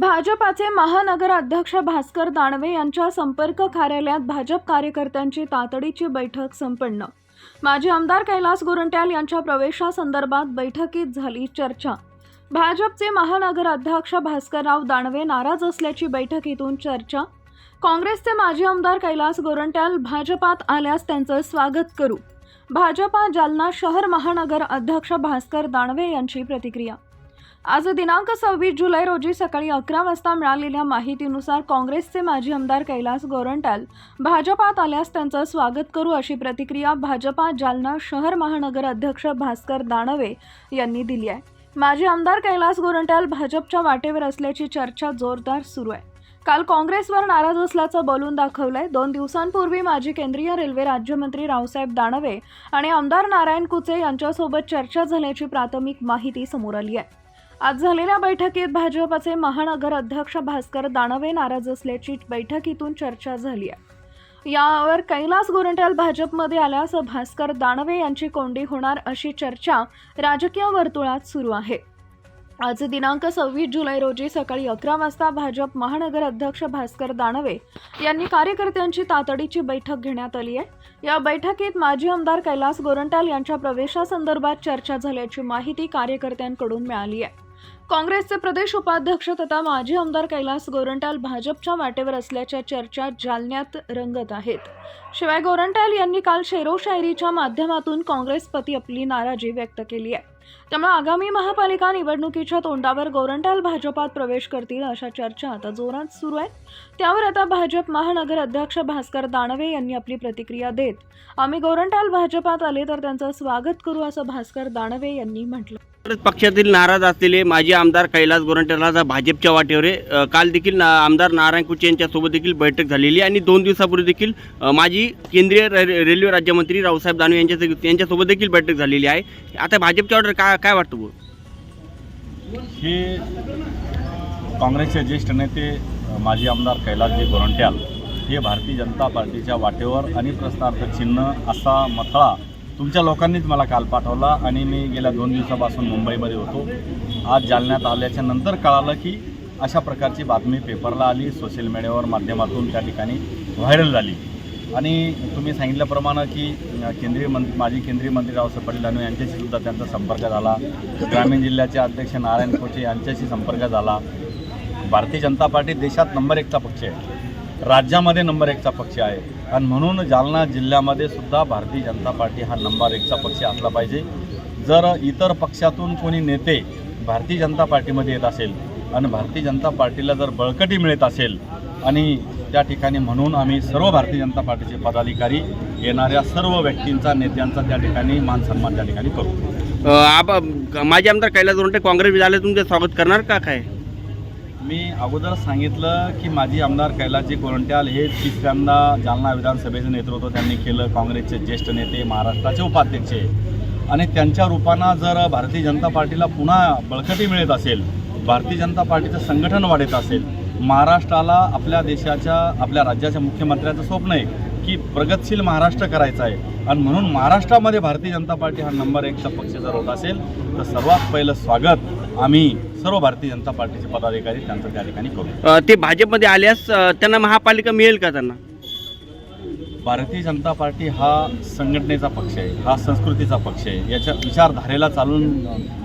भाजपाचे महानगर अध्यक्ष भास्कर दानवे यांच्या संपर्क कार्यालयात भाजप कार्यकर्त्यांची तातडीची बैठक संपन्न. माजी आमदार कैलास गोरंट्याल यांच्या प्रवेशासंदर्भात बैठकीत झाली चर्चा. भाजपचे महानगर अध्यक्ष भास्करराव दानवे नाराज असल्याची बैठकीतून चर्चा. काँग्रेसचे माजी आमदार कैलास गोरंट्याल भाजपात आल्यास त्यांचं स्वागत करू. भाजपा जालना शहर महानगर अध्यक्ष भास्कर दानवे यांची प्रतिक्रिया. आज दिनांक सव्वीस जुलै रोजी सकाळी अकरा वाजता मिळालेल्या माहितीनुसार काँग्रेसचे माजी आमदार कैलास गोरंट्याल भाजपात आल्यास त्यांचं स्वागत करू अशी प्रतिक्रिया भाजपा जालना शहर महानगर अध्यक्ष भास्कर दानवे यांनी दिली आहे. माजी आमदार कैलास गोरंट्याल भाजपच्या वाटेवर असल्याची चर्चा जोरदार सुरू आहे. काल काँग्रेसवर नाराज असल्याचं बोलून दाखवलंय. दोन दिवसांपूर्वी माजी केंद्रीय रेल्वे राज्यमंत्री रावसाहेब दानवे आणि आमदार नारायण कुचे यांच्यासोबत चर्चा झाल्याची प्राथमिक माहिती समोर आली आहे. आज झालेल्या बैठकीत भाजपचे महानगर अध्यक्ष भास्कर दानवे नाराज असल्याची बैठकीतून चर्चा झाली आहे. यावर कैलास गोरंट्याल भाजपमध्ये आल्यास भास्कर दानवे यांची कोंडी होणार अशी चर्चा राजकीय वर्तुळात सुरू आहे. आज दिनांक सव्वीस जुलै रोजी सकाळी अकरा वाजता भाजप महानगर अध्यक्ष भास्कर दानवे यांनी कार्यकर्त्यांची तातडीची बैठक घेण्यात आली आहे. या बैठकीत माजी आमदार कैलास गोरंट्याल यांच्या प्रवेशासंदर्भात चर्चा झाल्याची माहिती कार्यकर्त्यांकडून मिळाली आहे. काँग्रेसचे प्रदेश उपाध्यक्ष तथा माजी आमदार कैलास गोरंट्याल भाजपच्या वाटेवर असल्याच्या चर्चा जालन्यात रंगत आहेत. शिवाय गोरंट्याल यांनी काल शेरो शायरीच्या माध्यमातून काँग्रेसपती आपली नाराजी व्यक्त केली आहे. त्यामुळे आगामी महापालिका निवडणुकीच्या तोंडावर गोरंटाल भाजपात प्रवेश करतील अशा चर्चा आता जोरात सुरू आहेत त्यावर आता भाजप महानगर अध्यक्ष भास्कर दानवे यांनी आपली प्रतिक्रिया देत आम्ही गोरंटाल भाजपात आले तर त्यांचं स्वागत करू असं भास्कर दानवे यांनी म्हटलं काँग्रेस पक्षातील नाराज असलेले माजी आमदार कैलास गोरंट्याला भाजपच्या वाटेवर आहे. काल देखील ना आमदार नारायण कुचे यांच्यासोबत देखील बैठक झालेली आहे आणि दोन दिवसापूर्वी देखील माजी केंद्रीय रे- रेल्वे राज्यमंत्री रावसाहेब दानवे यांच्या यांच्यासोबत देखील बैठक झालेली आहे आता भाजपच्या वाटेवर काय काय वाटतं बोल? हे काँग्रेसचे ज्येष्ठ नेते माजी आमदार कैलासजी गोरंट्याल हे भारतीय जनता पार्टीच्या वाटेवर आणि प्रश्नार्थ चिन्ह असा मथळा तुमच्या लोकांनीच मला काल पाठवला आणि मी गेल्या दोन दिवसापासून मुंबईमध्ये होतो. आज जालन्यात आल्याच्यानंतर कळालं की अशा प्रकारची बातमी पेपरला आली सोशल मीडियावर माध्यमातून त्या ठिकाणी व्हायरल झाली. आणि तुम्ही सांगितल्याप्रमाणे की केंद्रीय मंत्री माजी केंद्रीय मंत्री रावसाहेब पाटील दानवे यांच्याशी सुद्धा त्यांचा संपर्क झाला. ग्रामीण जिल्ह्याचे अध्यक्ष नारायण कोचे यांच्याशी संपर्क झाला. भारतीय जनता पार्टी देशात नंबर एकचा पक्ष आहे. राज्यामध्ये नंबर एकचा पक्ष आहे. आणि म्हणून जालना जिल्ह्यामध्ये सुद्धा भारतीय जनता पार्टी हा नंबर एकचा पक्ष असला पाहिजे. जर इतर पक्षातून कोणी नेते भारतीय जनता पार्टीमध्ये येत असेल आणि भारतीय जनता पार्टीला जर बळकटी मिळत असेल आणि त्या ठिकाणी म्हणून आम्ही सर्व भारतीय जनता पार्टीचे पदाधिकारी येणाऱ्या सर्व व्यक्तींचा नेत्यांचा त्या ठिकाणी मान सन्मान त्या ठिकाणी करू. आप माजी आमदार कैलास गोरंटे काँग्रेस झाले तुमचे स्वागत करणार का काय? मी अगोदर सांगितलं की माजी आमदार कैलासजी गोरंट्याल हे तिसऱ्यांदा जालना विधानसभेचं नेतृत्व त्यांनी केलं. काँग्रेसचे ज्येष्ठ नेते महाराष्ट्राचे उपाध्यक्ष. आणि त्यांच्या रूपानं जर भारतीय जनता पार्टीला पुन्हा बळकटी मिळत असेल भारतीय जनता पार्टीचं संघटन वाढत असेल महाराष्ट्राला आपल्या देशाच्या आपल्या राज्याच्या मुख्यमंत्र्याचं स्वप्न आहे की प्रगतशील महाराष्ट्र करायचा आहे. आणि म्हणून महाराष्ट्रामध्ये भारतीय जनता पार्टी हा नंबर एकचा पक्ष जर होत असेल तर सर्वात पहिलं स्वागत आम्ही सर्व भारतीय जनता पार्टीचे पदाधिकारी त्यांचं त्या ठिकाणी करू. ते भाजपमध्ये आल्यास त्यांना महापालिका मिळेल का त्यांना? भारतीय जनता पार्टी हा संघटनेचा पक्ष आहे हा संस्कृतीचा पक्ष आहे याच्या विचारधारेला चालून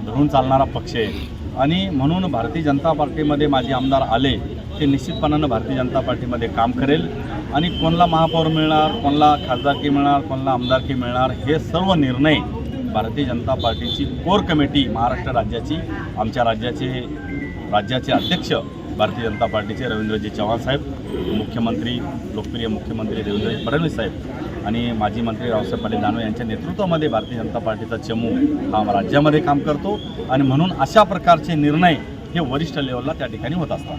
धरून चालणारा पक्ष आहे. आणि म्हणून भारतीय जनता पार्टीमध्ये माझे आमदार आले ते निश्चितपणानं भारतीय जनता पार्टीमध्ये काम करेल. आणि कोणला महापौर मिळणार कोणला खासदारकी मिळणार कोणला आमदारकी मिळणार हे सर्व निर्णय भारतीय जनता पार्टीची कोर कमिटी महाराष्ट्र राज्याची आमच्या राज्याचे राज्याचे अध्यक्ष भारतीय जनता पार्टीचे रवींद्रजी चव्हाण साहेब मुख्यमंत्री लोकप्रिय मुख्यमंत्री देवेंद्रजी फडणवीस साहेब आणि माजी मंत्री रावसाहेब पाटील दानवे यांच्या नेतृत्वामध्ये भारतीय जनता पार्टीचा चमू हा राज्यामध्ये काम करतो. आणि म्हणून अशा प्रकारचे निर्णय हे वरिष्ठ लेवलला त्या ठिकाणी होत असतात.